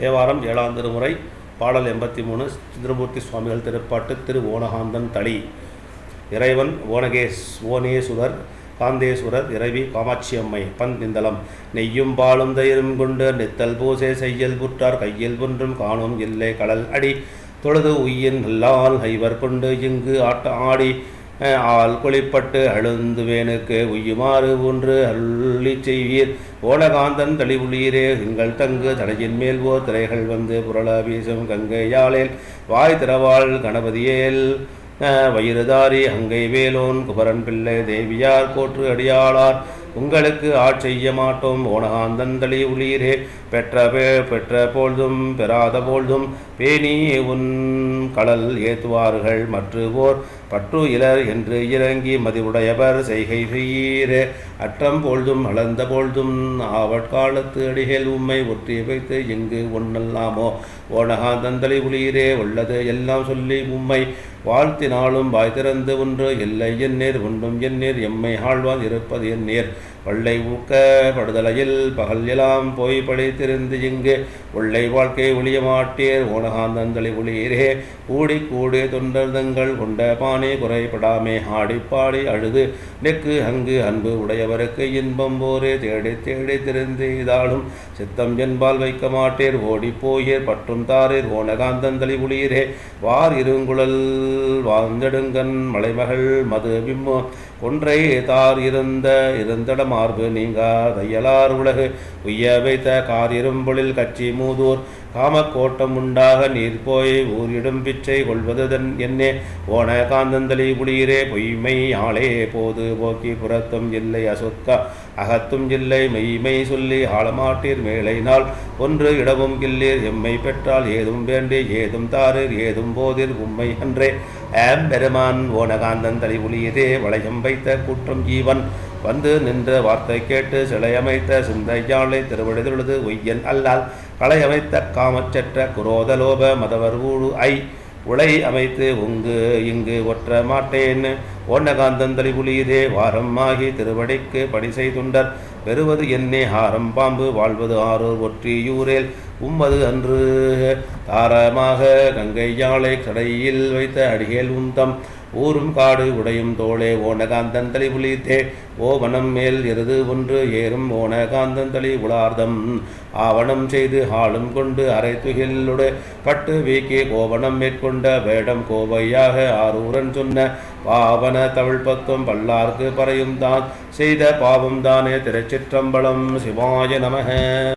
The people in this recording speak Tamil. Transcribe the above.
தேவாரம் ஏழாம் திருமுறை பாடல் எண்பத்தி மூணு சித்திரமூர்த்தி சுவாமிகள் திருப்பாட்டு திரு ஓனகாந்தன் தளி. இறைவன் ஓனகேஸ் ஓனேசுவர் காந்தேஸ்வரர் இறைவி காமாட்சி அம்மை பன் திந்தலம் நெய்யும் பாலும் தயிரும் கொண்டு நித்தல் பூசை செய்யல் புற்றார் கையில் ஒன்றும் காணும் இல்லை கடல் அடி. தொழுது உய்யின் நல்லால் ஐவர் கொண்டு இங்கு ஆட்ட ஆடி. ஆள் கொளிப்பட்டு அழுந்துவேனுக்கு உய்யுமாறு ஒன்று அருளி செய்வீர். ஓலகாந்தன் தளிவுளீரே எங்கள் தங்கு தலையின் மேல் ஓர் திரைகள் வந்து புரள வீசும் கங்கையாளேல். வாய் திறவாள் கணபதியேல் வயிறுதாரி அங்கை வேலோன் குபரன் பிள்ளை தேவியார் கோற்று அடியாளார். உங்களுக்கு ஆட்செய்ய மாட்டோம். ஓனகாந்தந்தளி உளீரே பெற்ற பே பெற்ற பொழுதும் பெறாத பொழுதும் பேணி உன் கடல் ஏத்துவார்கள் மற்றுவோர். பற்று இலர் என்று இறங்கி மதிவுடையவர் செய்கை செய்யீரே. அற்றம் பொழுதும் அளந்த பொழுதும் ஆவட்காலத்து அடிகள் உம்மை ஒற்றி வைத்து இங்கு ஒன்னல்லாமோ ஓனகாந்தந்தளி உளீரே உள்ளது எல்லாம் சொல்லி உம்மை வாழ்த்தினாலும் வாய் திறந்து ஒன்று இல்லை உண்டும் ஒன்றும் நேர். எம்மை ஆழ்வான் இருப்பது என் நேர். பள்ளை ஊக்க படுதலையில் பகல் எல்லாம் போய் படைத்திருந்து இங்கு உள்ளை வாழ்க்கை ஒளிய மாட்டீர். ஓனகாந்தந்தளி ஒளியீரே கூடி கூடு தொண்டர்தங்கள் கொண்ட பானை குறைபடாமே. ஆடிப்பாடி அழுது நெக்கு அங்கு அன்பு உடையவருக்கு இன்பம் போரே. தேடி தேடி திருந்து இதாலும் சித்தம் என்பால் வைக்க மாட்டீர். ஓடி போயீர் பற்றும் தாரீர். ஓனகாந்தந்தளி ஒளியீரே வார் இருங்குழல் வாழ்ந்தெடுங்கன் மலைமகள் மது பிம்மோ கொன்றை தார் இருந்த இருந்தடமா மார்பு நீங்காதையலார் உலகு. உய்ய வைத்த கார் கட்சி மூதூர் காமக்கோட்டம் உண்டாக நீர் போய் ஊரிடும் பிச்சை கொள்வதுதன் என்னே. ஓன காந்தந்தளி புளியிரே பொய்மை ஆளே போது போக்கி புறத்தும் இல்லை அசொக்க அகத்தும் இல்லை மெய்மை சொல்லி ஆளமாட்டீர் மேலை நாள். ஒன்று இடவும் கில்லீர் எம்மை பெற்றால் ஏதும் வேண்டி ஏதும் தாரீர் ஏதும் போதிர் உம்மை அன்றே. ஆம் பெருமான் ஓனகாந்தன் புளியிரே வளையம் வைத்த குற்றம் ஜீவன் வந்து நின்ற வார்த்தை கேட்டு சிலையமைத்த சிந்தையாளை திருவிழுது ஒய்யன் அல்லால். களை அமைத்த காமச்சற்ற குரோதலோப மதவர் ஊழு ஐ உளை அமைத்து உங்கு இங்கு ஒற்ற மாட்டேன். ஓன்னகாந்தந்தளி புலியுதே வாரம் ஆகி திருவடிக்கு படி செய்துண்டர். பெறுவது என்னே ஹாரம் பாம்பு வாழ்வது ஆரூர் ஒற்றியூரேல். உம்மது அன்று தாரமாக கங்கை யாழை கடையில் வைத்த அடிகேல் உந்தம். ஊரும் காடு உடையும் தோளே ஓனகாந்தன் தளி புலித்தே ஓவனம் மேல் எருது ஒன்று ஏறும் ஓனகாந்தன் தளி உலார்தம் ஆவணம் செய்து ஆளும் கொண்டு அரை பட்டு வீக்கி கோவணம் மேற்கொண்ட வேடம் கோவையாக ஆரூரன் சொன்ன பாவன தமிழ் பத்தும் பல்லார்க்கு பறையும் தான் செய்த பாவம் தானே திருச்சிற்றம்பலம் சிவாய நமக.